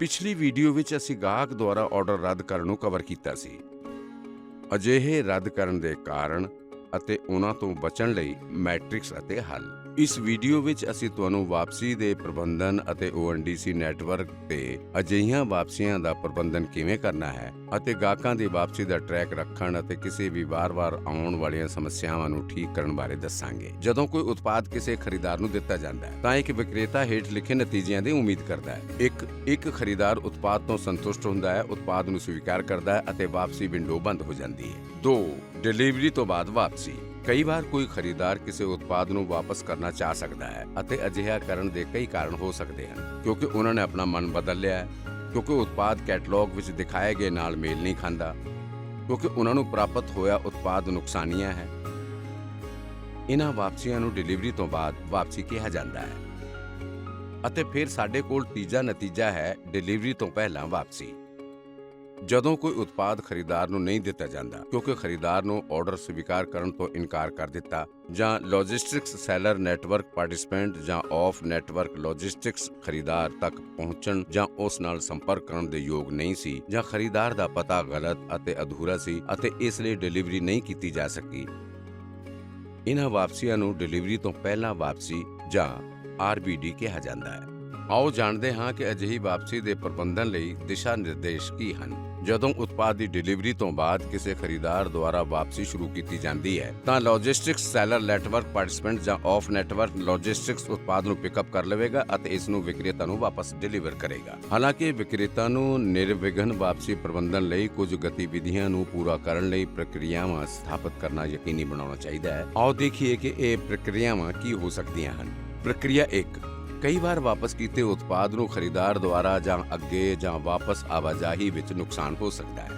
ਪਿਛਲੀ ਵੀਡੀਓ ਵਿੱਚ ਅਸੀਂ ਗਾਹਕ ਦੁਆਰਾ ਆਰਡਰ ਰੱਦ ਕਰਨ ਨੂੰ ਕਵਰ ਕੀਤਾ ਸੀ। ਅਜਿਹੇ ਰੱਦ ਕਰਨ ਦੇ ਕਾਰਨ ਅਤੇ ਉਹਨਾਂ ਤੋਂ ਬਚਣ ਲਈ ਮੈਟ੍ਰਿਕਸ ਅਤੇ ਹੱਲ। ਇਸ ਵੀਡੀਓ ਵਿੱਚ ਅਸੀਂ ਤੁਹਾਨੂੰ ਵਾਪਸੀ ਦੇ ਪ੍ਰਬੰਧਨ ਅਤੇ ONDC ਨੈਟਵਰਕ ਤੇ ਅਜਿਹੀਆਂ ਵਾਪਸੀਆਂ ਦਾ ਪ੍ਰਬੰਧਨ ਕਿਵੇਂ ਕਰਨਾ ਹੈ ਅਤੇ ਗਾਹਕਾਂ ਦੀ ਵਾਪਸੀ ਦਾ ਟਰੈਕ ਰੱਖਣ ਅਤੇ ਕਿਸੇ ਵੀ ਵਾਰ-ਵਾਰ ਆਉਣ ਵਾਲੀਆਂ ਸਮੱਸਿਆਵਾਂ ਨੂੰ ਠੀਕ ਕਰਨ ਬਾਰੇ ਦੱਸਾਂਗੇ। ਜਦੋਂ ਕੋਈ ਉਤਪਾਦ ਕਿਸੇ ਖਰੀਦਾਰ ਨੂੰ ਦਿੱਤਾ ਜਾਂਦਾ ਹੈ, ਤਾਂ ਇੱਕ ਵਿਕਰੇਤਾ ਹੇਠ ਲਿਖੇ ਨਤੀਜਿਆਂ ਦੀ ਉਮੀਦ ਕਰਦਾ ਹੈ। ਇੱਕ ਇੱਕ ਖਰੀਦਾਰ ਉਤਪਾਦ ਤੋਂ ਸੰਤੁਸ਼ਟ ਹੁੰਦਾ ਹੈ, ਉਤਪਾਦ ਨੂੰ ਸਵੀਕਾਰ ਕਰਦਾ ਹੈ ਅਤੇ ਵਾਪਸੀ ਵਿੰਡੋ ਬੰਦ ਹੋ ਜਾਂਦੀ ਹੈ। 2 ਡਿਲੀਵਰੀ ਤੋਂ ਬਾਅਦ ਵਾਪਸੀ। ਕਈ ਵਾਰ ਕੋਈ ਖਰੀਦਦਾਰ ਕਿਸੇ ਉਤਪਾਦ ਨੂੰ ਵਾਪਸ ਕਰਨਾ ਚਾਹ ਸਕਦਾ ਹੈ ਅਤੇ ਅਜਿਹਾ ਕਰਨ ਦੇ ਕਈ ਕਾਰਨ ਹੋ ਸਕਦੇ ਹਨ, ਕਿਉਂਕਿ ਉਹਨਾਂ ਨੇ ਆਪਣਾ ਮਨ ਬਦਲ ਲਿਆ ਹੈ, ਕਿਉਂਕਿ ਉਤਪਾਦ ਕੈਟਲੌਗ ਵਿੱਚ ਦਿਖਾਏ ਗਏ ਨਾਲ ਮੇਲ ਨਹੀਂ ਖਾਂਦਾ, ਕਿਉਂਕਿ ਉਹਨਾਂ ਨੂੰ ਪ੍ਰਾਪਤ ਹੋਇਆ ਉਤਪਾਦ ਨੁਕਸਾਨੀਆ ਹੈ। ਇਹਨਾਂ ਵਾਪਸੀਆਂ ਨੂੰ ਡਿਲੀਵਰੀ ਤੋਂ ਬਾਅਦ ਵਾਪਸੀ ਕਿਹਾ ਜਾਂਦਾ ਹੈ। ਅਤੇ ਫਿਰ ਸਾਡੇ ਕੋਲ ਤੀਜਾ ਨਤੀਜਾ ਹੈ ਡਿਲੀਵਰੀ ਤੋਂ ਪਹਿਲਾਂ ਵਾਪਸੀ। ਜਦੋਂ ਕੋਈ ਉਤਪਾਦ ਖਰੀਦਾਰ ਨੂੰ ਨਹੀਂ ਦਿੱਤਾ ਜਾਂਦਾ, ਕਿਉਂਕਿ ਖਰੀਦਦਾਰ ਨੂੰ ਆਰਡਰ ਸਵੀਕਾਰ ਕਰਨ ਤੋਂ ਇਨਕਾਰ ਕਰ ਦਿੱਤਾ ਜਾਂ ਲੌਜਿਸਟਿਕਸ ਸੈਲਰ ਨੈਟਵਰਕ ਪਾਰਟਿਸਪੈਂਟ ਜਾਂ ਆਫ ਨੈਟਵਰਕ ਲੌਜਿਸਟਿਕਸ ਖਰੀਦਾਰ ਤੱਕ ਪਹੁੰਚਣ ਜਾਂ ਉਸ ਨਾਲ ਸੰਪਰਕ ਕਰਨ ਦੇ ਯੋਗ ਨਹੀਂ ਸੀ ਜਾਂ ਖਰੀਦਾਰ ਦਾ ਪਤਾ ਗਲਤ ਅਤੇ ਅਧੂਰਾ ਸੀ ਅਤੇ ਇਸ ਲਈ ਡਿਲੀਵਰੀ ਨਹੀਂ ਕੀਤੀ ਜਾ ਸਕੀ। ਇਹਨਾਂ ਵਾਪਸੀਆਂ ਨੂੰ ਡਿਲੀਵਰੀ ਤੋਂ ਪਹਿਲਾਂ ਵਾਪਸੀ ਜਾਂ ਆਰਬੀਡੀ ਕਿਹਾ ਜਾਂਦਾ ਹੈ। ਆਓ ਜਾਣਦੇ ਹਾਂ ਕਿ ਅਜਿਹੀ ਵਾਪਸੀ ਦੇ ਪ੍ਰਬੰਧਨ ਲਈ ਦਿਸ਼ਾ ਨਿਰਦੇਸ਼ ਕੀ ਹਨ। ਜਦੋਂ ਉਤਪਾਦ ਦੀ ਡਿਲੀਵਰੀ ਤੋਂ ਬਾਅਦ ਕਿਸੇ ਖਰੀਦਾਰ ਦੁਆਰਾ ਵਾਪਸੀ ਸ਼ੁਰੂ ਕੀਤੀ ਜਾਂਦੀ ਹੈ, ਤਾਂ ਲੌਜਿਸਟਿਕਸ ਸੈਲਰ ਨੈਟਵਰਕ ਪਾਰਟਿਸਪੈਂਟ ਜਾਂ ਆਫ ਨੈਟਵਰਕ ਲੌਜਿਸਟਿਕਸ ਉਤਪਾਦ ਨੂੰ ਪਿਕਅਪ ਕਰ ਲਵੇਗਾ ਅਤੇ ਇਸ ਨੂੰ ਵਿਕਰੇਤਾ ਨੂੰ ਵਾਪਸ ਡਿਲੀਵਰ ਕਰੇਗਾ। ਹਾਲਾਂਕਿ ਵਿਕਰੇਤਾ ਨੂੰ ਨਿਰਵਿਘਨ ਵਾਪਸੀ ਪ੍ਰਬੰਧਨ ਲਈ ਕੁਝ ਗਤੀਵਿਧੀਆਂ ਨੂੰ ਪੂਰਾ ਕਰਨ ਲਈ ਪ੍ਰਕਿਰਿਆਵਾਂ ਸਥਾਪਿਤ ਕਰਨਾ ਯਕੀਨੀ ਬਣਾਉਣਾ ਚਾਹੀਦਾ ਹੈ। ਆਓ ਦੇਖੀਏ ਕਿ ਇਹ ਪ੍ਰਕਿਰਿਆਵਾਂ ਕੀ ਹੋ ਸਕਦੀਆਂ ਹਨ। ਪ੍ਰਕਿਰਿਆ 1 ਕਈ ਵਾਰ ਵਾਪਸ ਕੀਤੇ ਉਤਪਾਦ ਨੂੰ ਖਰੀਦਾਰ ਦੁਆਰਾ ਜਾਂ ਅੱਗੇ ਜਾਂ ਵਾਪਸ ਆਵਾਜਾਈ ਵਿੱਚ ਨੁਕਸਾਨ ਹੋ ਸਕਦਾ ਹੈ।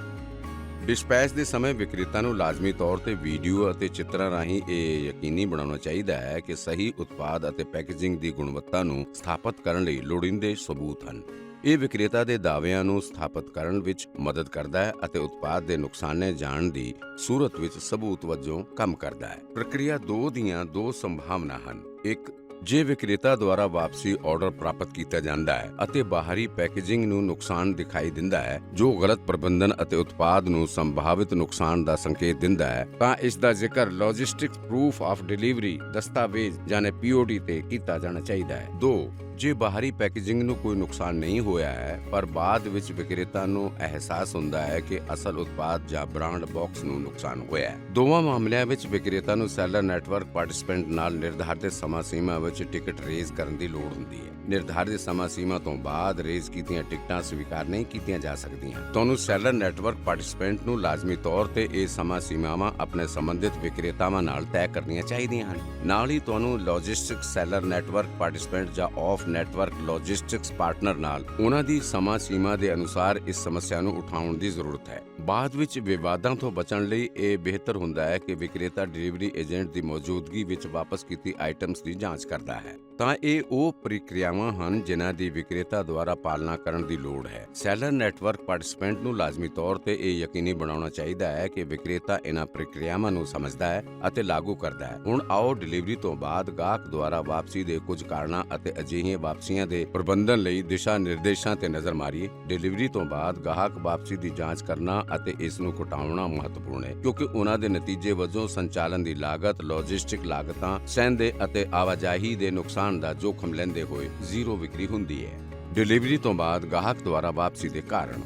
ਡਿਸਪੈਚ ਦੇ ਸਮੇਂ ਵਿਕਰੇਤਾ ਨੂੰ ਲਾਜ਼ਮੀ ਤੌਰ ਤੇ ਵੀਡੀਓ ਅਤੇ ਚਿੱਤਰਾਂ ਰਾਹੀਂ ਇਹ ਯਕੀਨੀ ਬਣਾਉਣਾ ਚਾਹੀਦਾ ਹੈ ਕਿ ਸਹੀ ਉਤਪਾਦ ਅਤੇ ਪੈਕੇਜਿੰਗ ਦੀ ਗੁਣਵੱਤਾ ਨੂੰ ਸਥਾਪਿਤ ਕਰਨ ਲਈ ਲੋੜੀਂਦੇ ਸਬੂਤ ਹਨ। ਇਹ ਵਿਕਰੇਤਾ ਦੇ ਦਾਅਵਿਆਂ ਨੂੰ ਸਥਾਪਿਤ ਕਰਨ ਵਿੱਚ ਮਦਦ ਕਰਦਾ ਹੈ ਅਤੇ ਉਤਪਾਦ ਦੇ ਨੁਕਸਾਨੇ ਜਾਣ ਦੀ ਸੂਰਤ ਵਿੱਚ ਸਬੂਤ ਵਜੋਂ ਕੰਮ ਕਰਦਾ ਹੈ। ਪ੍ਰਕਿਰਿਆ 2 ਦੀਆਂ ਦੋ ਸੰਭਾਵਨਾ ਹਨ। ਇੱਕ ਜੇ ਵਿਕਰੇਤਾ ਦੁਆਰਾ ਵਾਪਸੀ ਆਰਡਰ ਪ੍ਰਾਪਤ ਕੀਤਾ ਜਾਂਦਾ ਹੈ ਅਤੇ ਬਾਹਰੀ ਪੈਕੇਜਿੰਗ ਨੂੰ ਨੁਕਸਾਨ ਦਿਖਾਈ ਦਿੰਦਾ ਹੈ, ਜੋ ਗਲਤ ਪ੍ਰਬੰਧਨ ਅਤੇ ਉਤਪਾਦ ਨੂੰ ਸੰਭਾਵਿਤ ਨੁਕਸਾਨ ਦਾ ਸੰਕੇਤ ਦਿੰਦਾ ਹੈ, ਤਾਂ ਇਸ ਦਾ ਜ਼ਿਕਰ ਲੌਜਿਸਟਿਕਸ ਪ੍ਰੂਫ ਆਫ ਡਿਲੀਵਰੀ ਦਸਤਾਵੇਜ਼ ਜਾਨੇ ਪੀਓਡੀ ਤੇ ਕੀਤਾ ਜਾਣਾ ਚਾਹੀਦਾ ਹੈ। 2 ਜੇ ਬਾਹਰੀ ਪੈਕੇਜਿੰਗ ਨੂੰ ਕੋਈ ਨੁਕਸਾਨ ਨਹੀਂ ਹੋਇਆ ਹੈ, ਪਰ ਬਾਅਦ ਵਿੱਚ ਵਿਕਰੇਤਾ ਨੂੰ ਅਹਿਸਾਸ ਹੁੰਦਾ ਹੈ ਕਿ ਅਸਲ ਉਤਪਾਦ ਜਾਂ ਬ੍ਰਾਂਡ ਬਾਕਸ ਨੂੰ ਨੁਕਸਾਨ ਹੋਇਆ ਹੈ। ਦੋਵਾਂ ਮਾਮਲਿਆਂ ਵਿੱਚ ਵਿਕਰੇਤਾ ਨੂੰ ਸੈਲਰ ਨੈਟਵਰਕ ਪਾਰਟਿਸਪੈਂਟ ਨਾਲ ਨਿਰਧਾਰਿਤ ਸਮਾਂ ਸੀਮਾ ਵਿੱਚ ਟਿਕਟ ਰੇਜ਼ ਕਰਨ ਦੀ ਲੋੜ ਹੁੰਦੀ ਹੈ। ਨਿਰਧਾਰਿਤ ਸਮਾਂ ਸੀਮਾ ਤੋਂ ਬਾਅਦ ਰੇਜ਼ ਕੀਤੀਆਂ ਟਿਕਟਾਂ ਸਵੀਕਾਰ ਨਹੀਂ ਕੀਤੀਆਂ ਜਾ ਸਕਦੀਆਂ। ਤੁਹਾਨੂੰ ਸੈਲਰ ਨੈਟਵਰਕ ਪਾਰਟਿਸਪੈਂਟ ਨੂੰ ਲਾਜ਼ਮੀ ਤੌਰ ਤੇ ਇਹ ਸਮਾਂ ਸੀਮਾਵਾਂ ਆਪਣੇ ਸੰਬੰਧਿਤ ਵਿਕਰੇਤਾਵਾਂ ਨਾਲ ਤੈਅ ਕਰਨੀਆਂ ਚਾਹੀਦੀਆਂ ਹਨ। ਨਾਲ ਹੀ ਤੁਹਾਨੂੰ ਲੌਜਿਸਟਿਕਸ ਸੈਲਰ ਨੈਟਵਰਕ ਪਾਰਟਿਸਪੈਂਟ ਜਾਂ ਆਫ ਨੈਟਵਰਕ ਲੌਜਿਸਟਿਕਸ ਪਾਰਟਨਰ ਨਾਲ ਉਹਨਾਂ ਦੀ ਸਮਾਂ ਸੀਮਾ ਦੇ ਅਨੁਸਾਰ ਇਸ ਸਮੱਸਿਆ ਨੂੰ ਉਠਾਉਣ ਦੀ ਜ਼ਰੂਰਤ ਹੈ। ਬਾਅਦ ਵਿੱਚ ਵਿਵਾਦਾਂ ਤੋਂ ਬਚਣ ਲਈ ਇਹ ਬਿਹਤਰ ਹੁੰਦਾ ਹੈ ਕਿ ਵਿਕਰੇਤਾ ਡਿਲੀਵਰੀ ਏਜੰਟ ਦੀ ਮੌਜੂਦਗੀ ਵਿੱਚ ਵਾਪਸ ਕੀਤੀ ਆਈਟਮਸ ਦੀ ਜਾਂਚ ਕਰਦਾ ਹੈ। ਤਾਂ ਇਹ ਉਹ ਪ੍ਰਕਿਰਿਆਵਾਂ ਹਨ ਜਿਨ੍ਹਾਂ ਦੀ ਵਿਕਰੇਤਾ ਦੁਆਰਾ ਪਾਲਣਾ ਕਰਨ ਦੀ ਲੋੜ ਹੈ। ਸੈਲਰ ਨੈਟਵਰਕ ਪਾਰਟਿਸਪੈਂਟ ਨੂੰ ਲਾਜ਼ਮੀ ਤੌਰ ਤੇ ਇਹ ਯਕੀਨੀ ਬਣਾਉਣਾ ਚਾਹੀਦਾ ਹੈ ਕਿ ਵਿਕਰੇਤਾ ਇਹਨਾਂ ਪ੍ਰਕਿਰਿਆਵਾਂ ਨੂੰ ਸਮਝਦਾ ਹੈ ਅਤੇ ਲਾਗੂ ਕਰਦਾ ਹੈ। ਹੁਣ ਆਓ ਡਿਲੀਵਰੀ ਤੋਂ ਬਾਅਦ ਗਾਹਕ ਦੁਆਰਾ ਵਾਪਸੀ ਦੇ ਕੁਝ ਕਾਰਨਾਂ ਅਤੇ ਅਜਿਹੀਆਂ ਵਾਪਸੀਆਂ ਦੇ ਪ੍ਰਬੰਧਨ ਲਈ ਦਿਸ਼ਾ ਨਿਰਦੇਸ਼ਾਂ ਤੇ ਨਜ਼ਰ ਮਾਰੀਏ, ਡਿਲੀਵਰੀ ਤੋਂ ਬਾਅਦ ਗਾਹਕ ਵਾਪਸੀ ਦੀ ਜਾਂਚ ਕਰਨਾ ਅਤੇ ਇਸ ਨੂੰ ਘਟਾਉਣਾ ਮਹੱਤਵਪੂਰਨ ਹੈ, ਕਿਉਂਕਿ ਉਹਨਾਂ ਦੇ ਨਤੀਜੇ ਵਜੋਂ ਸੰਚਾਲਨ ਦੀ ਲਾਗਤ ਲੌਜਿਸਟਿਕ ਲਾਗਤਾਂ, ਸਹਿੰਦੇ ਅਤੇ ਆਵਾਜਾਈ ਦੇ ਨੁਕਸਾਨ ਦਾ ਜੋਖਮ ਲੈਂਦੇ ਹੋਏ ਜ਼ੀਰੋ ਵਿਕਰੀ ਹੁੰਦੀ ਹੈ। ਡਿਲੀਵਰੀ ਤੋਂ ਬਾਅਦ ਗਾਹਕ ਦੁਆਰਾ ਵਾਪਸੀ ਦੇ ਕਾਰਨ।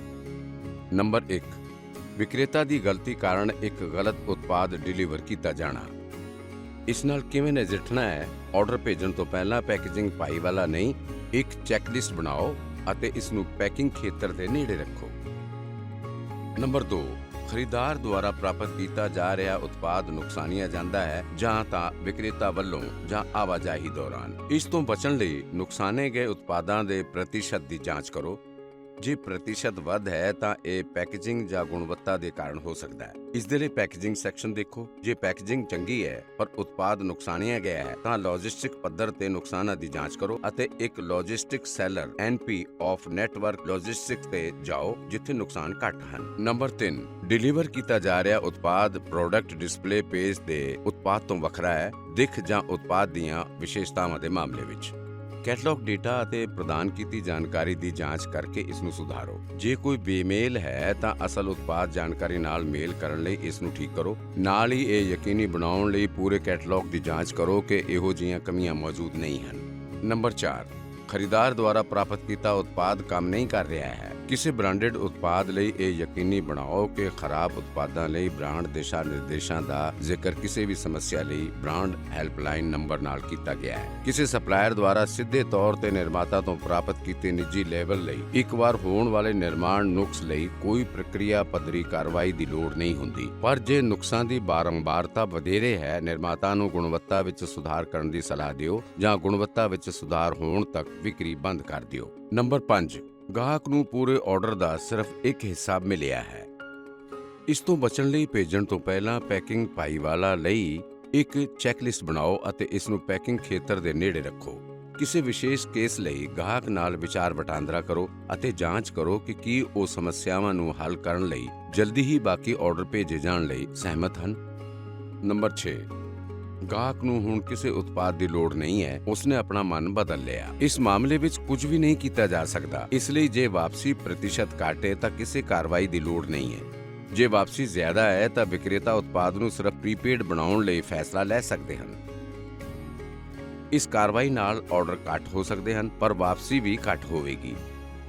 ਨੰਬਰ 1 ਵਿਕਰੇਤਾ ਦੀ ਗਲਤੀ ਕਾਰਨ ਇੱਕ ਗਲਤ ਉਤਪਾਦ ਡਿਲੀਵਰ ਕੀਤਾ ਜਾਣਾ। ਇਸ ਨਾਲ ਕਿਵੇਂ ਨਜਿੱਠਣਾ ਹੈ? ਆਰਡਰ ਭੇਜਣ ਤੋਂ ਪਹਿਲਾਂ ਪੈਕੇਜਿੰਗ ਪਾਈ ਵਾਲਾ ਨਹੀਂ, ਇੱਕ ਚੈੱਕਲਿਸਟ ਬਣਾਓ ਅਤੇ ਇਸ ਨੂੰ ਪੈਕਿੰਗ ਖੇਤਰ ਦੇ ਨੇੜੇ ਰੱਖੋ। ਨੰਬਰ 2 ਖਰੀਦਾਰ ਦੁਆਰਾ ਪ੍ਰਾਪਤ ਕੀਤਾ ਜਾ ਰਿਹਾ ਉਤਪਾਦ ਨੁਕਸਾਨੀਆ ਜਾਂਦਾ ਹੈ ਜਾਂ ਤਾਂ ਵਿਕਰੇਤਾ ਵੱਲੋਂ ਜਾਂ ਆਵਾਜਾਈ ਦੌਰਾਨ। ਇਸ ਤੋਂ ਬਚਣ ਲਈ ਨੁਕਸਾਨੇ ਗਏ ਉਤਪਾਦਾਂ ਦੇ ਪ੍ਰਤੀਸ਼ਤ ਦੀ ਜਾਂਚ ਕਰੋ ਜੇ ਪ੍ਰਤੀਸ਼ਤ ਵੱਧ ਹੈ ਤਾਂ ਇਹ ਪੈਕੇਜਿੰਗ ਜਾਂ ਗੁਣਵੱਤਾ ਦੇ ਕਾਰਨ ਹੋ ਸਕਦਾ ਹੈ। ਇਸ ਦੇ ਲਈ ਪੈਕੇਜਿੰਗ ਸੈਕਸ਼ਨ ਦੇਖੋ। ਜੇ ਪੈਕੇਜਿੰਗ ਚੰਗੀ ਹੈ ਪਰ ਉਤਪਾਦ ਨੁਕਸਾਨਿਆ ਗਿਆ ਹੈ ਤਾਂ ਲੌਜਿਸਟਿਕ ਪੱਧਰ ਤੇ ਨੁਕਸਾਨਾਂ ਦੀ ਜਾਂਚ ਕਰੋ ਅਤੇ ਇੱਕ logistic seller NP of network logistics ਤੇ ਜਾਓ, ਜਿੱਥੇ ਨੁਕਸਾਨ ਘੱਟ ਹਨ। ਨੰਬਰ 3 ਡਿਲੀਵਰ ਕੀਤਾ ਜਾ ਰਿਹਾ ਉਤਪਾਦ ਪ੍ਰੋਡਕਟ ਡਿਸਪਲੇ ਪੇਜ ਦੇ ਉਤਪਾਦ ਤੋਂ ਵੱਖਰਾ ਹੈ, ਦਿੱਖ ਜਾਂ ਉਤਪਾਦ ਦੀਆਂ ਵਿਸ਼ੇਸ਼ਤਾਵਾਂ ਦੇ ਮਾਮਲੇ ਵਿੱਚ। ਕੈਟਲੌਗ ਡੇਟਾ ਅਤੇ ਪ੍ਰਦਾਨ ਕੀਤੀ ਜਾਣਕਾਰੀ ਦੀ ਜਾਂਚ ਕਰਕੇ ਇਸ ਨੂੰ ਸੁਧਾਰੋ। ਜੇ ਕੋਈ ਬੇਮੇਲ ਹੈ ਤਾਂ ਅਸਲ ਉਤਪਾਦ ਜਾਣਕਾਰੀ ਨਾਲ ਮੇਲ ਕਰਨ ਲਈ ਇਸ ਨੂੰ ਠੀਕ ਕਰੋ। ਨਾਲ ਹੀ ਇਹ ਯਕੀਨੀ ਬਣਾਉਣ ਲਈ ਪੂਰੇ ਕੈਟਲੌਗ ਦੀ ਜਾਂਚ ਕਰੋ ਕਿ ਇਹੋ ਜਿਹੀਆਂ ਕਮੀਆਂ ਮੌਜੂਦ ਨਹੀਂ ਹਨ। ਨੰਬਰ 4 ਖਰੀਦਾਰ ਦੁਆਰਾ ਪ੍ਰਾਪਤ ਕੀਤਾ ਉਤਪਾਦ ਕੰਮ ਨਹੀਂ ਕਰ ਰਿਹਾ ਹੈ। ਕਿਸੇ ਬ੍ਰਾਂਡਡ ਉਤਪਾਦ ਲਈ ਇਹ ਯਕੀਨੀ ਬਣਾਓ ਕਿ ਖਰਾਬ ਉਤਪਾਦਾਂ ਲਈ ਬ੍ਰਾਂਡ ਦਿਸ਼ਾ ਨਿਰਦੇਸ਼ਾਂ ਦਾ ਜ਼ਿਕਰ ਕਿਸੇ ਵੀ ਸਮੱਸਿਆ ਲਈ ਬ੍ਰਾਂਡ ਹੈਲਪਲਾਈਨ ਨੰਬਰ ਨਾਲ ਕੀਤਾ ਗਿਆ ਹੈ। ਕਿਸੇ ਸਪਲਾਇਰ ਦੁਆਰਾ ਸਿੱਧੇ ਤੌਰ ਤੇ ਨਿਰਮਾਤਾ ਤੋਂ ਪ੍ਰਾਪਤ ਕੀਤੇ ਨਿੱਜੀ ਲੇਬਲ ਲਈ ਇੱਕ ਵਾਰ ਹੋਣ ਵਾਲੇ ਨਿਰਮਾਣ ਨੁਕਸ ਲਈ ਕੋਈ ਪ੍ਰਕਿਰਿਆ ਪੱਧਰੀ ਕਾਰਵਾਈ ਦੀ ਲੋੜ ਨਹੀਂ ਹੁੰਦੀ। ਪਰ ਜੇ ਨੁਕਸਾਂ ਦੀ ਬਾਰੰਬਾਰਤਾ ਵਧੇਰੇ ਹੈ, ਨਿਰਮਾਤਾ ਨੂੰ ਗੁਣਵੱਤਾ ਵਿੱਚ ਸੁਧਾਰ ਕਰਨ ਦੀ ਸਲਾਹ ਦਿਓ ਜਾਂ ਗੁਣਵੱਤਾ ਵਿੱਚ ਸੁਧਾਰ ਹੋਣ ਤੱਕ ਵਿਕਰੀ ਬੰਦ ਕਰ ਦਿਓ। ਨੰਬਰ 5 ਗਾਹਕ ਨੂੰ ਪੂਰੇ ਆਰਡਰ ਦਾ ਸਿਰਫ ਇੱਕ ਹਿੱਸਾ ਮਿਲਿਆ ਹੈ। ਇਸ ਤੋਂ ਬਚਣ ਲਈ ਭੇਜਣ ਤੋਂ ਪਹਿਲਾਂ ਪੈਕਿੰਗ ਭਾਈਵਾਲਾ ਲਈ ਇੱਕ ਚੈੱਕਲਿਸਟ ਬਣਾਓ ਅਤੇ ਇਸ ਨੂੰ ਪੈਕਿੰਗ ਖੇਤਰ ਦੇ ਨੇੜੇ ਰੱਖੋ। ਕਿਸੇ ਵਿਸ਼ੇਸ਼ ਕੇਸ ਲਈ ਗਾਹਕ ਨਾਲ ਵਿਚਾਰ ਵਟਾਂਦਰਾ ਕਰੋ ਅਤੇ ਜਾਂਚ ਕਰੋ ਕਿ ਕੀ ਉਹ ਸਮੱਸਿਆਵਾਂ ਨੂੰ ਹੱਲ ਕਰਨ ਲਈ ਜਲਦੀ ਹੀ ਬਾਕੀ ਆਰਡਰ ਭੇਜੇ ਜਾਣ ਲਈ ਸਹਿਮਤ ਹਨ। ਨੰਬਰ 6 ਗਾਹਕ ਨੂੰ ਹੁਣ ਕਿਸੇ ਉਤਪਾਦ ਦੀ ਲੋੜ ਨਹੀਂ ਹੈ, ਉਸਨੇ ਆਪਣਾ ਮਨ ਬਦਲ ਲਿਆ। ਇਸ ਮਾਮਲੇ ਵਿੱਚ ਕੁਝ ਵੀ ਨਹੀਂ ਕੀਤਾ ਜਾ ਸਕਦਾ। ਇਸ ਲਈ ਜੇ ਵਾਪਸੀ ਪ੍ਰਤੀਸ਼ਤ ਘਟੇ ਤਾਂ ਕਿਸੇ ਕਾਰਵਾਈ ਦੀ ਲੋੜ ਨਹੀਂ ਹੈ। ਜੇ ਵਾਪਸੀ ਜ਼ਿਆਦਾ ਹੈ ਤਾਂ ਵਿਕਰੇਤਾ ਉਤਪਾਦ ਨੂੰ ਸਿਰਫ ਪ੍ਰੀਪੇਡ ਬਣਾਉਣ ਲਈ ਫੈਸਲਾ ਲੈ ਸਕਦੇ ਹਨ। ਇਸ ਕਾਰਵਾਈ ਨਾਲ ਆਰਡਰ ਘੱਟ ਹੋ ਸਕਦੇ ਹਨ, ਪਰ ਵਾਪਸੀ ਵੀ ਘੱਟ ਹੋਵੇਗੀ।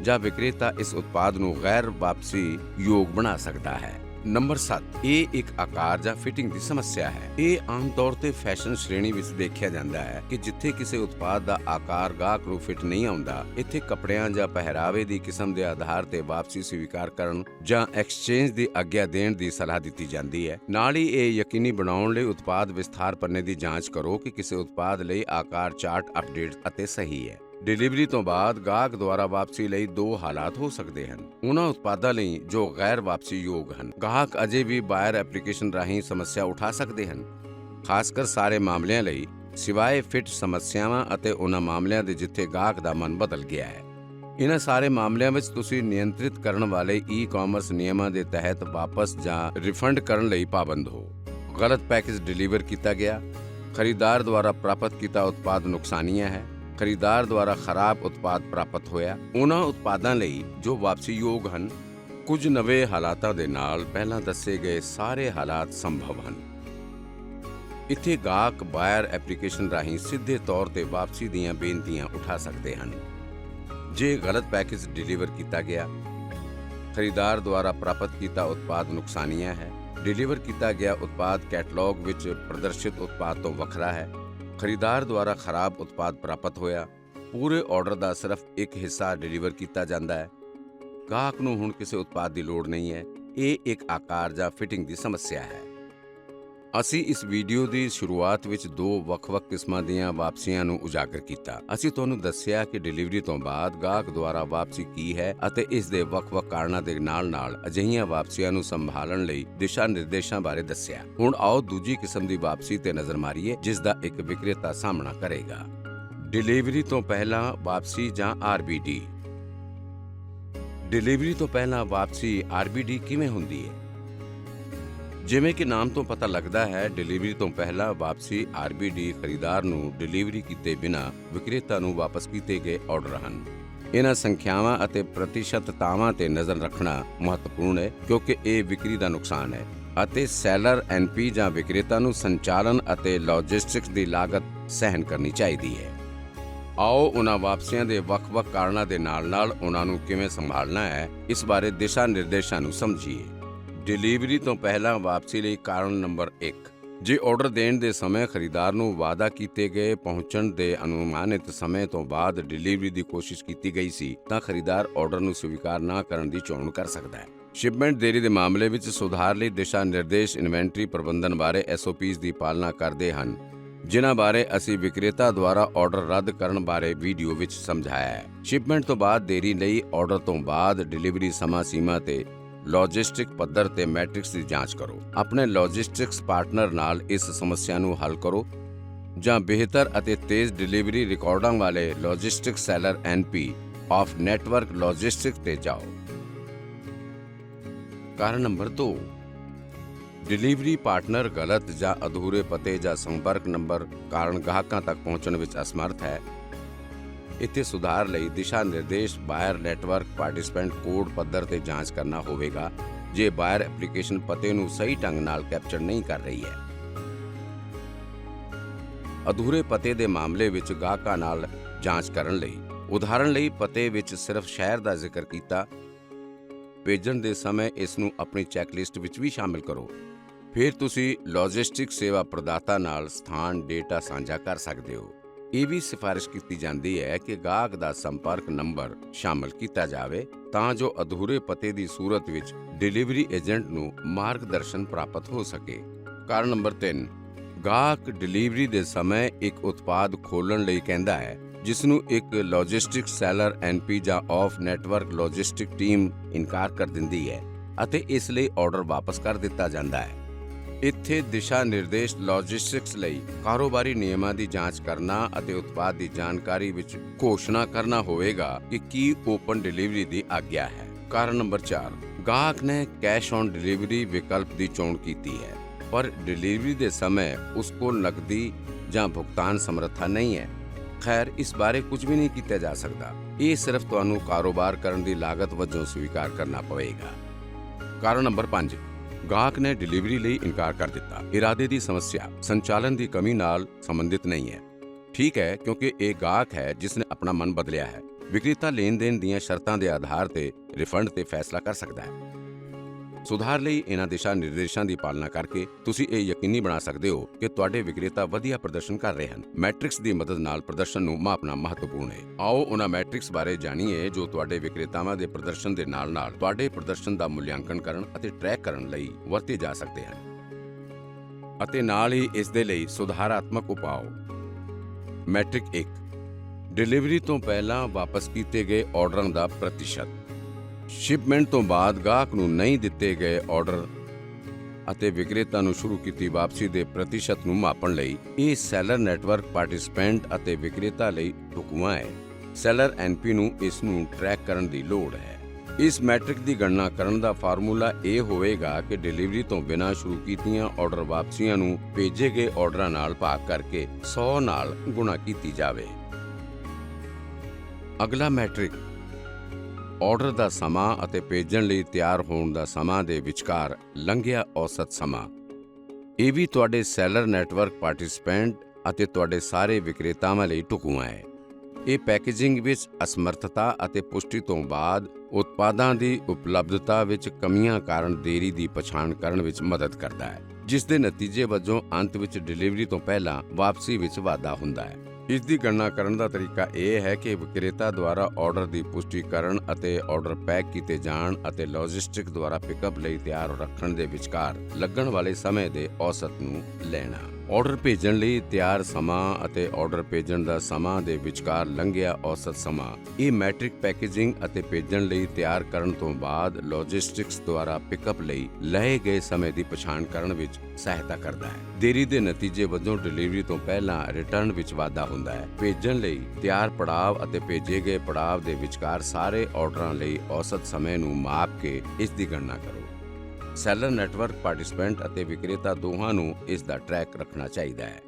ਜਾਂ ਵਿਕਰੇਤਾ ਇਸ ਉਤਪਾਦ ਨੂੰ ਗੈਰ ਵਾਪਸੀ ਯੋਗ ਬਣਾ ਸਕਦਾ ਹੈ। ਨੰਬਰ 7 ਇਹ ਇੱਕ ਆਕਾਰ ਜਾਂ ਫਿਟਿੰਗ ਦੀ ਸਮੱਸਿਆ ਹੈ। ਇਹ ਆਮ ਤੌਰ ਤੇ ਫੈਸ਼ਨ ਸ਼੍ਰੇਣੀ ਵਿੱਚ ਦੇਖਿਆ ਜਾਂਦਾ ਹੈ ਕਿ ਜਿੱਥੇ ਕਿਸੇ ਉਤਪਾਦ ਦਾ ਆਕਾਰ ਗਾਹਕ ਨੂੰ ਫਿੱਟ ਨਹੀਂ ਆਉਂਦਾ, ਇੱਥੇ ਕੱਪੜਿਆਂ ਜਾਂ ਪਹਿਰਾਵੇ ਦੀ ਕਿਸਮ ਦੇ ਆਧਾਰ ਤੇ ਵਾਪਸੀ ਸਵੀਕਾਰ ਕਰਨ ਜਾਂ ਐਕਸਚੇਂਜ ਦੀ ਆਗਿਆ ਦੇਣ ਦੀ ਸਲਾਹ ਦਿੱਤੀ ਜਾਂਦੀ ਹੈ। ਨਾਲ ਹੀ ਇਹ ਯਕੀਨੀ ਬਣਾਉਣ ਲਈ ਉਤਪਾਦ ਵਿਸਥਾਰ ਪੰਨੇ ਦੀ ਜਾਂਚ ਕਰੋ ਕਿ ਕਿਸੇ ਉਤਪਾਦ ਲਈ ਆਕਾਰ ਚਾਰਟ ਅਪਡੇਟ ਅਤੇ ਸਹੀ ਹੈ। ਡਿਲੀਵਰੀ ਤੋਂ ਬਾਅਦ ਗਾਹਕ ਦੁਆਰਾ ਵਾਪਸੀ ਲਈ ਦੋ ਹਾਲਾਤ ਹੋ ਸਕਦੇ ਹਨ। ਉਹਨਾਂ ਉਤਪਾਦਾਂ ਲਈ ਜੋ ਗੈਰ ਵਾਪਸੀ ਯੋਗ ਹਨ। ਗਾਹਕ ਅਜੇ ਵੀ ਬਾਇਰ ਐਪਲੀਕੇਸ਼ਨ ਰਾਹੀਂ ਸਮੱਸਿਆ ਉਠਾ ਸਕਦੇ ਹਨ। ਖਾਸ ਕਰ ਸਾਰੇ ਮਾਮਲਿਆਂ ਲਈ ਸਿਵਾਏ ਫਿਟ ਸਮੱਸਿਆਵਾਂ ਅਤੇ ਉਹਨਾਂ ਮਾਮਲਿਆਂ ਦੇ ਜਿੱਥੇ ਗਾਹਕ ਦਾ ਮਨ ਬਦਲ ਗਿਆ ਹੈ। ਇਹਨਾਂ ਸਾਰੇ ਮਾਮਲਿਆਂ ਵਿੱਚ ਤੁਸੀਂ ਨਿਯੰਤਰਿਤ ਕਰਨ ਵਾਲੇ ਈ-ਕਾਮਰਸ ਨਿਯਮਾਂ ਦੇ ਤਹਿਤ ਵਾਪਸ ਜਾਂ ਰਿਫੰਡ ਕਰਨ ਲਈ ਪਾਬੰਦ ਹੋ। ਗਲਤ ਪੈਕੇਜ ਡਿਲੀਵਰ ਕੀਤਾ ਗਿਆ। ਖਰੀਦਾਰ ਦੁਆਰਾ ਪ੍ਰਾਪਤ ਕੀਤਾ ਉਤਪਾਦ ਨੁਕਸਾਨੀਆ ਹੈ। ਖਰੀਦਾਰ ਦੁਆਰਾ ਖਰਾਬ ਉਤਪਾਦ ਪ੍ਰਾਪਤ ਹੋਇਆ। ਉਹਨਾਂ ਉਤਪਾਦਾਂ ਲਈ ਜੋ ਵਾਪਸੀ ਯੋਗ ਹਨ, ਕੁਝ ਨਵੇਂ ਹਾਲਾਤਾਂ ਦੇ ਨਾਲ ਪਹਿਲਾਂ ਦੱਸੇ ਗਏ ਸਾਰੇ ਹਾਲਾਤ ਸੰਭਵ ਹਨ। ਇੱਥੇ ਗਾਹਕ ਬਾਇਰ ਐਪਲੀਕੇਸ਼ਨ ਰਾਹੀਂ ਸਿੱਧੇ ਤੌਰ ਤੇ ਵਾਪਸੀ ਦੀਆਂ ਬੇਨਤੀਆਂ ਉਠਾ ਸਕਦੇ ਹਨ। ਜੇ ਗਲਤ ਪੈਕੇਜ ਡਿਲੀਵਰ ਕੀਤਾ ਗਿਆ, ਖਰੀਦਦਾਰ ਦੁਆਰਾ ਪ੍ਰਾਪਤ ਕੀਤਾ ਉਤਪਾਦ ਨੁਕਸਾਨੀਆ ਹੈ। ਡਿਲੀਵਰ ਕੀਤਾ ਗਿਆ ਉਤਪਾਦ ਕੈਟਲੌਗ ਵਿੱਚ ਪ੍ਰਦਰਸ਼ਿਤ ਉਤਪਾਦ ਤੋਂ ਵੱਖਰਾ ਹੈ। ਖਰੀਦਾਰ ਦੁਆਰਾ ਖਰਾਬ ਉਤਪਾਦ ਪ੍ਰਾਪਤ ਹੋਇਆ। ਪੂਰੇ ਆਰਡਰ ਦਾ ਸਿਰਫ ਇੱਕ ਹਿੱਸਾ ਡਿਲੀਵਰ ਕੀਤਾ ਜਾਂਦਾ ਹੈ। ਗਾਹਕ ਨੂੰ ਹੁਣ ਕਿਸੇ ਉਤਪਾਦ ਦੀ ਲੋੜ ਨਹੀਂ ਹੈ। ਇਹ ਇੱਕ ਆਕਾਰ ਜਾਂ ਫਿਟਿੰਗ ਦੀ ਸਮੱਸਿਆ ਹੈ। ਅਸੀਂ ਇਸ ਵੀਡੀਓ ਦੀ ਸ਼ੁਰੂਆਤ ਵਿੱਚ ਦੋ ਵੱਖ-ਵੱਖ ਕਿਸਮਾਂ ਦੀਆਂ ਵਾਪਸੀਆਂ ਨੂੰ ਉਜਾਗਰ ਕੀਤਾ। ਅਸੀਂ ਤੁਹਾਨੂੰ ਦੱਸਿਆ ਕਿ ਡਿਲੀਵਰੀ ਤੋਂ ਬਾਅਦ ਗਾਹਕ ਦੁਆਰਾ ਵਾਪਸੀ ਕੀ ਹੈ ਅਤੇ ਇਸ ਦੇ ਵੱਖ-ਵੱਖ ਕਾਰਨਾਂ ਦੇ ਨਾਲ-ਨਾਲ ਅਜਿਹੀਆਂ ਵਾਪਸੀਆਂ ਨੂੰ ਸੰਭਾਲਣ ਲਈ ਦਿਸ਼ਾ ਨਿਰਦੇਸ਼ਾਂ ਬਾਰੇ ਦੱਸਿਆ। ਹੁਣ ਆਓ ਦੂਜੀ ਕਿਸਮ ਦੀ ਵਾਪਸੀ ਤੇ ਨਜ਼ਰ ਮਾਰੀਏ, ਜਿਸ ਦਾ ਇੱਕ ਵਿਕਰੇਤਾ ਸਾਹਮਣਾ ਕਰੇਗਾ। ਡਿਲੀਵਰੀ ਤੋਂ ਪਹਿਲਾਂ ਵਾਪਸੀ ਜਾਂ ਆਰਬੀਡੀ ਡਿਲੀਵਰੀ ਤੋਂ ਪਹਿਲਾਂ ਵਾਪਸੀ ਆਰਬੀਡੀ ਕਿਵੇਂ ਹੁੰਦੀ ਹੈ? ਜਿਵੇਂ ਕਿ ਨਾਮ ਤੋਂ ਪਤਾ ਲੱਗਦਾ ਹੈ, ਡਿਲੀਵਰੀ ਤੋਂ ਪਹਿਲਾਂ ਵਾਪਸੀ ਆਰਬੀਡੀ ਖਰੀਦਾਰ ਨੂੰ ਡਿਲੀਵਰੀ ਕੀਤੇ ਬਿਨਾ ਵਿਕਰੇਤਾ ਨੂੰ ਵਾਪਸ ਕੀਤੇ ਗਏ ਆਰਡਰ ਹਨ। ਇਹਨਾਂ ਸੰਖਿਆਵਾਂ ਅਤੇ ਪ੍ਰਤੀਸ਼ਤਤਾਵਾਂ ਤੇ ਨਜ਼ਰ ਰੱਖਣਾ ਮਹੱਤਵਪੂਰਨ ਹੈ, ਕਿਉਂਕਿ ਇਹ ਵਿਕਰੀ ਦਾ ਨੁਕਸਾਨ ਹੈ ਅਤੇ ਸੈਲਰ, ਐਨਪੀ ਜਾਂ ਵਿਕਰੇਤਾ ਨੂੰ ਸੰਚਾਲਨ ਅਤੇ ਲੌਜਿਸਟਿਕਸ ਦੀ ਲਾਗਤ ਸਹਿਣ ਕਰਨੀ ਚਾਹੀਦੀ ਹੈ। ਆਓ ਉਹਨਾਂ ਵਾਪਸੀਆਂ ਦੇ ਵੱਖ-ਵੱਖ ਕਾਰਨਾਂ ਦੇ ਨਾਲ-ਨਾਲ ਉਹਨਾਂ ਨੂੰ ਕਿਵੇਂ ਸੰਭਾਲਣਾ ਹੈ, ਇਸ ਬਾਰੇ ਦਿਸ਼ਾ ਨਿਰਦੇਸ਼ਾਂ ਨੂੰ ਸਮਝੀਏ। ਡਿਲੀਵਰੀ ਤੋਂ ਪਹਿਲਾਂ ਵਾਪਸੀ ਲਈ ਕਾਰਨ ਨੰਬਰ 1 ਜੇ ਆਰਡਰ ਦੇਣ ਦੇ ਸਮੇਂ ਖਰੀਦਾਰ ਨੂੰ ਵਾਅਦਾ ਕੀਤੇ ਗਏ ਪਹੁੰਚਣ ਦੇ ਅਨੁਮਾਨਿਤ ਸਮੇਂ ਤੋਂ ਬਾਅਦ ਡਿਲੀਵਰੀ ਦੀ ਕੋਸ਼ਿਸ਼ ਕੀਤੀ ਗਈ ਸੀ, ਤਾਂ ਖਰੀਦਾਰ ਆਰਡਰ ਨੂੰ ਸਵੀਕਾਰ ਨਾ ਕਰਨ ਦੀ ਚੋਣ ਕਰ ਸਕਦਾ ਹੈ। ਸ਼ਿਪਮੈਂਟ ਦੇਰੀ ਦੇ ਮਾਮਲੇ ਵਿੱਚ ਸੁਧਾਰ ਲਈ ਦਿਸ਼ਾ ਨਿਰਦੇਸ਼ ਇਨਵੈਂਟਰੀ ਪ੍ਰਬੰਧਨ ਬਾਰੇ ਐਸਓਪੀਸ ਦੀ ਪਾਲਣਾ ਕਰਦੇ ਹਨ, ਜਿਨ੍ਹਾਂ ਬਾਰੇ ਅਸੀਂ ਵਿਕਰੇਤਾ ਦੁਆਰਾ ਆਰਡਰ ਰੱਦ ਕਰਨ ਬਾਰੇ ਵੀਡੀਓ ਵਿੱਚ ਸਮਝਾਇਆ ਹੈ। ਸ਼ਿਪਮੈਂਟ ਤੋਂ ਬਾਅਦ ਦੇਰੀ ਲਈ ਆਰਡਰ ਤੋਂ ਬਾਅਦ ਡਿਲੀਵਰੀ ਸਮਾਂ ਸੀਮਾ ਤੇ ਲੌਜਿਸਟਿਕ ਪੱਧਰ ਤੇ ਮੈਟ੍ਰਿਕਸ ਦੀ ਜਾਂਚ ਕਰੋ। ਆਪਣੇ ਲੌਜਿਸਟਿਕਸ ਪਾਰਟਨਰ ਨਾਲ ਇਸ ਸਮੱਸਿਆ ਨੂੰ ਹੱਲ ਕਰੋ ਜਾਂ ਬਿਹਤਰ ਅਤੇ ਤੇਜ਼ ਡਿਲੀਵਰੀ ਰਿਕਾਰਡਾਂ ਵਾਲੇ logistic seller NP of network logistic ਤੇ ਜਾਓ। ਕਾਰਨ ਨੰਬਰ 2 ਡਿਲੀਵਰੀ ਪਾਰਟਨਰ ਗਲਤ ਜਾਂ ਅਧੂਰੇ ਪਤੇ ਜਾਂ ਸੰਪਰਕ ਨੰਬਰ ਕਾਰਨ ਗਾਹਕਾਂ ਤੱਕ ਪਹੁੰਚਣ ਵਿੱਚ ਅਸਮਰਥ ਹੈ। ਇੱਥੇ ਸੁਧਾਰ ਲਈ ਦਿਸ਼ਾ ਨਿਰਦੇਸ਼ ਬਾਇਰ ਨੈਟਵਰਕ ਪਾਰਟਿਸਪੈਂਟ ਕੋਡ ਪੱਧਰ ਤੇ ਜਾਂਚ ਕਰਨਾ ਹੋਵੇਗਾ, ਜੇ ਬਾਇਰ ਐਪਲੀਕੇਸ਼ਨ ਪਤੇ ਨੂੰ ਸਹੀ ਢੰਗ ਨਾਲ ਕੈਪਚਰ ਨਹੀਂ ਕਰ ਰਹੀ ਹੈ। ਅਧੂਰੇ ਪਤੇ ਦੇ ਮਾਮਲੇ ਵਿੱਚ ਗਾਹਕਾਂ ਨਾਲ ਜਾਂਚ ਕਰਨ ਲਈ। ਉਦਾਹਰਣ ਲਈ, ਪਤੇ ਵਿੱਚ ਸਿਰਫ ਸ਼ਹਿਰ ਦਾ ਜ਼ਿਕਰ ਕੀਤਾ। ਭੇਜਣ ਦੇ ਸਮੇਂ ਇਸ ਨੂੰ ਆਪਣੀ ਚੈੱਕਲਿਸਟ ਵਿੱਚ ਵੀ ਸ਼ਾਮਿਲ ਕਰੋ। ਫਿਰ ਤੁਸੀਂ ਲੌਜਿਸਟਿਕ ਸੇਵਾ ਪ੍ਰਦਾਤਾ ਨਾਲ ਸਥਾਨ, ਡੇਟਾ ਸਾਂਝਾ ਕਰ ਸਕਦੇ ਹੋ। ਇਹ ਵੀ ਸਿਫਾਰਿਸ਼ ਕੀਤੀ ਜਾਂਦੀ ਹੈ ਕਿ ਗਾਹਕ ਦਾ ਸੰਪਰਕ ਨੰਬਰ ਸ਼ਾਮਲ ਕੀਤਾ ਜਾਵੇ ਤਾਂ ਜੋ ਅਧੂਰੇ ਪਤੇ ਦੀ ਸੂਰਤ ਵਿੱਚ ਡਿਲੀਵਰੀ ਏਜੰਟ ਨੂੰ ਮਾਰਗਦਰਸ਼ਨ ਪ੍ਰਾਪਤ ਹੋ ਸਕੇ। ਕਾਰਨ ਨੰਬਰ 3 ਗਾਹਕ ਡਿਲੀਵਰੀ ਦੇ ਸਮੇਂ ਇੱਕ ਉਤਪਾਦ ਖੋਲਣ ਲਈ ਕਹਿੰਦਾ ਹੈ, ਜਿਸ ਨੂੰ ਇੱਕ ਲੌਜਿਸਟਿਕ ਸੈਲਰ, ਐਨਪੀ ਜਾਂ ਆਫ ਨੈਟਵਰਕ ਲੌਜਿਸਟਿਕ ਟੀਮ ਇਨਕਾਰ ਕਰ ਦਿੰਦੀ ਹੈ ਅਤੇ ਇਸ ਲਈ ਆਰਡਰ ਵਾਪਸ ਕਰ ਦਿੱਤਾ ਜਾਂਦਾ ਹੈ। ਇੱਥੇ ਦਿਸ਼ਾ ਨਿਰਦੇਸ਼ ਲੌਜਿਸਟਿਕਸ ਲਈ ਕਾਰੋਬਾਰੀ ਨਿਯਮਾਂ ਦੀ ਜਾਂਚ ਕਰਨਾ ਅਤੇ ਉਤਪਾਦ ਦੀ ਜਾਣਕਾਰੀ ਵਿੱਚ ਘੋਸ਼ਣਾ ਕਰਨਾ ਹੋਵੇਗਾ ਕਿ ਕੀ ਓਪਨ ਡਿਲੀਵਰੀ ਦੀ ਆਗਿਆ ਹੈ। ਕਾਰਨ ਨੰਬਰ 4 ਗਾਹਕ ਨੇ ਕੈਸ਼ ਔਨ ਡਿਲੀਵਰੀ ਵਿਕਲਪ ਦੀ ਚੋਣ ਕੀਤੀ ਹੈ, ਪਰ ਡਿਲੀਵਰੀ ਦੇ ਸਮੇਂ ਉਸ ਕੋਲ ਨਕਦੀ ਜਾਂ ਭੁਗਤਾਨ ਸਮਰੱਥਾ ਨਹੀਂ ਹੈ। ਖੈਰ, ਇਸ ਬਾਰੇ ਕੁਝ ਵੀ ਨਹੀਂ ਕੀਤਾ ਜਾ ਸਕਦਾ। ਇਹ ਸਿਰਫ ਤੁਹਾਨੂੰ ਕਾਰੋਬਾਰ ਕਰਨ ਦੀ ਲਾਗਤ ਵਜੋਂ ਸਵੀਕਾਰ ਕਰਨਾ ਪਵੇਗਾ। ਕਾਰਨ ਨੰਬਰ 5 ਗਾਹਕ ਨੇ ਡਿਲੀਵਰੀ ਲਈ ਇਨਕਾਰ ਕਰ ਦਿੱਤਾ। ਇਰਾਦੇ ਦੀ ਸਮੱਸਿਆ, ਸੰਚਾਲਨ ਦੀ ਕਮੀ ਨਾਲ ਸੰਬੰਧਿਤ ਨਹੀਂ ਹੈ। ਠੀਕ ਹੈ, ਕਿਉਂਕਿ ਇਹ ਗਾਹਕ ਹੈ ਜਿਸ ਨੇ ਆਪਣਾ ਮਨ ਬਦਲਿਆ ਹੈ। ਵਿਕਰੇਤਾ ਲੈਣ ਦੇਣ ਦੀਆਂ ਸ਼ਰਤਾਂ ਦੇ ਆਧਾਰ ਤੇ ਰਿਫੰਡ ਤੇ ਫੈਸਲਾ ਕਰ ਸਕਦਾ ਹੈ। ਸੁਧਾਰ ਲਈ ਇਹਨਾਂ ਦਿਸ਼ਾ ਨਿਰਦੇਸ਼ਾਂ ਦੀ ਪਾਲਣਾ ਕਰਕੇ ਤੁਸੀਂ ਇਹ ਯਕੀਨੀ ਬਣਾ ਸਕਦੇ ਹੋ ਕਿ ਤੁਹਾਡੇ ਵਿਕਰੇਤਾ ਵਧੀਆ ਪ੍ਰਦਰਸ਼ਨ ਕਰ ਰਹੇ ਹਨ। ਮੈਟ੍ਰਿਕਸ ਦੀ ਮਦਦ ਨਾਲ ਪ੍ਰਦਰਸ਼ਨ ਨੂੰ ਮਾਪਣਾ ਮਹੱਤਵਪੂਰਨ ਹੈ। ਆਓ ਉਹਨਾਂ ਮੈਟ੍ਰਿਕਸ ਬਾਰੇ ਜਾਣੀਏ ਜੋ ਤੁਹਾਡੇ ਵਿਕਰੇਤਾਵਾਂ ਦੇ ਪ੍ਰਦਰਸ਼ਨ ਦੇ ਨਾਲ-ਨਾਲ ਤੁਹਾਡੇ ਪ੍ਰਦਰਸ਼ਨ ਦਾ ਮੁੱਲਾਂਕਣ ਕਰਨ ਅਤੇ ਟਰੈਕ ਕਰਨ ਲਈ ਵਰਤੇ ਜਾ ਸਕਦੇ ਹਨ। ਅਤੇ ਨਾਲ ਹੀ ਇਸ ਦੇ ਲਈ ਸੁਧਾਰਾਤਮਕ ਉਪਾਅ। ਮੈਟ੍ਰਿਕ 1 ਡਿਲੀਵਰੀ ਤੋਂ ਪਹਿਲਾਂ ਵਾਪਸ ਕੀਤੇ ਗਏ ਆਰਡਰਾਂ ਦਾ ਪ੍ਰਤੀਸ਼ਤ। ਸ਼ਿਪਮੈਂਟ ਤੋਂ ਬਾਅਦ ਗਾਹਕ ਨੂੰ ਨਹੀਂ ਦਿੱਤੇ ਗਏ ਆਰਡਰ ਅਤੇ ਵਿਕਰੇਤਾ ਨੂੰ ਸ਼ੁਰੂ ਕੀਤੀ ਵਾਪਸੀ ਦੇ ਪ੍ਰਤੀਸ਼ਤ ਨੂੰ ਮਾਪਣ ਲਈ ਇਹ ਸੈਲਰ ਨੈਟਵਰਕ ਪਾਰਟਿਸਪੈਂਟ ਅਤੇ ਵਿਕਰੇਤਾ ਲਈ ਢੁਕਵਾਂ ਹੈ। ਸੈਲਰ ਐਨਪੀ ਨੂੰ ਇਸ ਨੂੰ ਟਰੈਕ ਕਰਨ ਦੀ ਲੋੜ ਹੈ। ਇਸ ਮੈਟ੍ਰਿਕ ਦੀ ਗਣਨਾ ਕਰਨ ਦਾ ਫਾਰਮੂਲਾ ਇਹ ਹੋਵੇਗਾ ਕਿ ਡਿਲੀਵਰੀ ਤੋਂ ਬਿਨਾਂ ਸ਼ੁਰੂ ਕੀਤੀਆਂ ਆਰਡਰ ਵਾਪਸੀਆਂ ਨੂੰ ਭੇਜੇ ਗਏ ਆਰਡਰਾਂ ਨਾਲ ਭਾਗ ਕਰਕੇ 100 ਨਾਲ ਗੁਣਾ ਕੀਤੀ ਜਾਵੇ। ਅਗਲਾ ਮੈਟ੍ਰਿਕ ਆਰਡਰ ਦਾ ਸਮਾਂ ਅਤੇ ਭੇਜਣ ਲਈ ਤਿਆਰ ਹੋਣ ਦਾ ਸਮਾਂ ਦੇ ਵਿਚਕਾਰ ਲੰਘਿਆ ਔਸਤ ਸਮਾਂ। ਇਹ ਵੀ ਤੁਹਾਡੇ ਸੈਲਰ ਨੈਟਵਰਕ ਪਾਰਟਿਸਪੈਂਟ ਅਤੇ ਤੁਹਾਡੇ ਸਾਰੇ ਵਿਕਰੇਤਾਵਾਂ ਲਈ ਢੁਕਵਾਂ ਹੈ। ਇਹ ਪੈਕੇਜਿੰਗ ਵਿੱਚ ਅਸਮਰਥਤਾ ਅਤੇ ਪੁਸ਼ਟੀ ਤੋਂ ਬਾਅਦ ਉਤਪਾਦਾਂ ਦੀ ਉਪਲਬਧਤਾ ਵਿੱਚ ਕਮੀਆਂ ਕਾਰਨ ਦੇਰੀ ਦੀ ਪਛਾਣ ਕਰਨ ਵਿੱਚ ਮਦਦ ਕਰਦਾ ਹੈ, ਜਿਸ ਦੇ ਨਤੀਜੇ ਵਜੋਂ ਅੰਤ ਵਿੱਚ ਡਿਲੀਵਰੀ ਤੋਂ ਪਹਿਲਾਂ ਵਾਪਸੀ ਵਿੱਚ ਵਾਧਾ ਹੁੰਦਾ ਹੈ। ਇਸ ਦੀ ਗਣਨਾ ਕਰਨ ਦਾ ਤਰੀਕਾ ਇਹ ਹੈ ਕਿ ਵਿਕਰੇਤਾ ਦੁਆਰਾ ਆਰਡਰ ਦੀ ਪੁਸ਼ਟੀ ਕਰਨ ਅਤੇ ਆਰਡਰ ਪੈਕ ਕੀਤੇ ਜਾਣ ਅਤੇ ਲੌਜਿਸਟਿਕ ਦੁਆਰਾ ਪਿਕਅਪ ਲਈ ਤਿਆਰ ਰੱਖਣ ਦੇ ਵਿਚਕਾਰ ਲੱਗਣ ਵਾਲੇ ਸਮੇਂ ਦੇ ਔਸਤ ਨੂੰ ਲੈਣਾ। ਆਰਡਰ ਭੇਜਣ ਲਈ ਤਿਆਰ ਸਮਾਂ ਅਤੇ ਆਰਡਰ ਭੇਜਣ ਦਾ ਸਮਾਂ ਦੇ ਵਿਚਕਾਰ ਲੰਘਿਆ ਔਸਤ ਸਮਾਂ। ਇਹ ਮੈਟ੍ਰਿਕ ਪੈਕੇਜਿੰਗ ਅਤੇ ਭੇਜਣ ਲਈ ਤਿਆਰ ਕਰਨ ਤੋਂ ਬਾਅਦ ਲੌਜਿਸਟਿਕਸ ਦੁਆਰਾ ਪਿਕਅਪ ਲਈ ਲਏ ਗਏ ਸਮੇਂ ਦੀ ਪਛਾਣ ਕਰਨ ਵਿੱਚ ਸਹਾਇਤਾ ਕਰਦਾ ਹੈ। ਦੇਰੀ ਦੇ ਨਤੀਜੇ ਵਜੋਂ ਡਿਲੀਵਰੀ ਤੋਂ ਪਹਿਲਾਂ ਰਿਟਰਨ ਵਿੱਚ ਵਾਧਾ ਹੁੰਦਾ ਹੈ। ਭੇਜਣ ਲਈ ਤਿਆਰ ਪੜਾਵ ਅਤੇ ਭੇਜੇ ਗਏ ਪੜਾਵ ਦੇ ਵਿਚਕਾਰ ਸਾਰੇ ਆਰਡਰਾਂ ਲਈ ਔਸਤ ਸਮੇਂ ਨੂੰ ਮਾਪ ਕੇ ਇਸ ਦੀ ਗਣਨਾ ਕਰੋ। ਸੈਲਰ ਨੈਟਵਰਕ ਪਾਰਟਿਸਪੈਂਟ ਅਤੇ ਵਿਕਰੇਤਾ ਦੋਹਾਂ ਨੂੰ ਇਸ ਦਾ ਟਰੈਕ ਰੱਖਣਾ ਚਾਹੀਦਾ ਹੈ।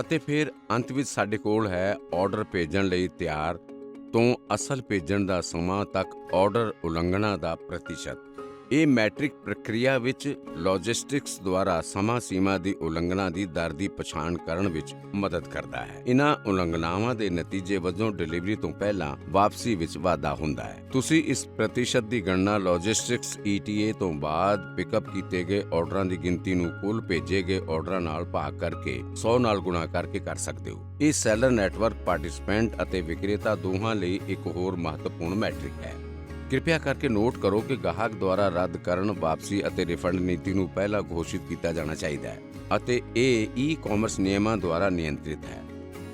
ਅਤੇ ਫਿਰ ਅੰਤ ਵਿੱਚ ਸਾਡੇ ਕੋਲ ਹੈ ਆਰਡਰ ਭੇਜਣ ਲਈ ਤਿਆਰ ਤੋਂ ਅਸਲ ਭੇਜਣ ਦਾ ਸਮਾਂ ਤੱਕ ਆਰਡਰ ਉਲੰਘਣਾ ਦਾ ਪ੍ਰਤੀਸ਼ਤ। ਇਹ ਮੈਟ੍ਰਿਕ ਪ੍ਰਕਿਰਿਆ ਵਿੱਚ ਲੌਜਿਸਟਿਕਸ ਦੁਆਰਾ ਸਮਾਂ ਸੀਮਾ ਦੀ ਉਲੰਘਣਾ ਦੀ ਦਰ ਦੀ ਪਛਾਣ ਕਰਨ ਵਿੱਚ ਮਦਦ ਕਰਦਾ ਹੈ। ਇਨ੍ਹਾਂ ਉਲੰਘਣਾਵਾਂ ਦੇ ਨਤੀਜੇ ਵਜੋਂ ਡਿਲੀਵਰੀ ਤੋਂ ਪਹਿਲਾਂ ਵਾਪਸੀ ਵਿੱਚ ਵਾਧਾ ਹੁੰਦਾ ਹੈ। ਤੁਸੀਂ ਇਸ ਪ੍ਰਤੀਸ਼ਤ ਦੀ ਗਣਨਾ ਲੌਜਿਸਟਿਕਸ ETA ਤੋਂ ਬਾਅਦ ਪਿਕਅਪ ਕੀਤੇ ਗਏ ਆਰਡਰਾਂ ਦੀ ਗਿਣਤੀ ਨੂੰ ਕੁੱਲ ਭੇਜੇ ਗਏ ਆਰਡਰਾਂ ਨਾਲ ਭਾਗ ਕਰਕੇ 100 ਨਾਲ ਗੁਣਾ ਕਰਕੇ ਕਰ ਸਕਦੇ ਹੋ। ਇਹ ਸੈਲਰ ਨੈਟਵਰਕ ਪਾਰਟਿਸਪੈਂਟ ਅਤੇ ਵਿਕਰੇਤਾ ਦੋਹਾਂ ਲਈ ਇੱਕ ਹੋਰ ਮਹੱਤਵਪੂਰਨ ਮੈਟ੍ਰਿਕ ਹੈ। ਕਿਰਪਾ ਕਰਕੇ ਨੋਟ ਕਰੋ ਕਿ ਗਾਹਕ ਦੁਆਰਾ ਰੱਦ ਕਰਨ, ਵਾਪਸੀ ਅਤੇ ਰਿਫੰਡ ਨੀਤੀ ਨੂੰ ਪਹਿਲਾਂ ਘੋਸ਼ਿਤ ਕੀਤਾ ਜਾਣਾ ਚਾਹੀਦਾ ਹੈ ਅਤੇ ਇਹ ਈ-ਕਾਮਰਸ ਨਿਯਮਾਂ ਦੁਆਰਾ ਨਿਯੰਤਰਿਤ ਹੈ।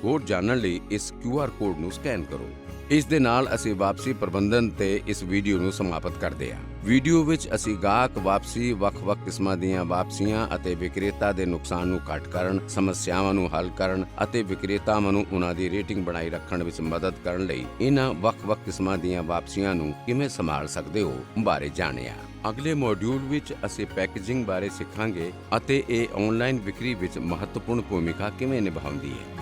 ਹੋਰ ਜਾਣਨ ਲਈ ਇਸ QR ਕੋਡ ਨੂੰ ਸਕੈਨ ਕਰੋ। ਇਸ ਦੇ ਨਾਲ ਅਸੀਂ ਵਾਪਸੀ ਪ੍ਰਬੰਧਨ ਤੇ ਇਸ ਵੀਡੀਓ ਨੂੰ ਸਮਾਪਤ ਕਰਦੇ ਹਾਂ। ਵੀਡੀਓ ਵਿੱਚ ਅਸੀਂ ਗਾਹਕ ਵਾਪਸੀ, ਵੱਖ-ਵੱਖ ਕਿਸਮਾਂ ਦੀਆਂ ਵਾਪਸੀਆਂ ਅਤੇ ਵਿਕਰੇਤਾ ਦੇ ਨੁਕਸਾਨ ਨੂੰ ਘੱਟ ਕਰਨ, ਸਮੱਸਿਆਵਾਂ ਨੂੰ ਹੱਲ ਕਰਨ ਅਤੇ ਵਿਕਰੇਤਾਵਾਂ ਨੂੰ ਉਹਨਾਂ ਦੀ ਰੇਟਿੰਗ ਬਣਾਈ ਰੱਖਣ ਵਿੱਚ ਮਦਦ ਕਰਨ ਲਈ ਇਹਨਾਂ ਵੱਖ-ਵੱਖ ਕਿਸਮਾਂ ਦੀਆਂ ਵਾਪਸੀਆਂ ਨੂੰ ਕਿਵੇਂ ਸੰਭਾਲ ਸਕਦੇ ਹੋ ਬਾਰੇ ਜਾਣਿਆ। ਅਗਲੇ ਮੋਡਿਊਲ ਵਿੱਚ ਅਸੀਂ ਪੈਕੇਜਿੰਗ ਬਾਰੇ ਸਿੱਖਾਂਗੇ ਅਤੇ ਇਹ ਆਨਲਾਈਨ ਵਿਕਰੀ ਵਿੱਚ ਮਹੱਤਵਪੂਰਨ ਭੂਮਿਕਾ ਕਿਵੇਂ ਨਿਭਾਉਂਦੀ ਹੈ।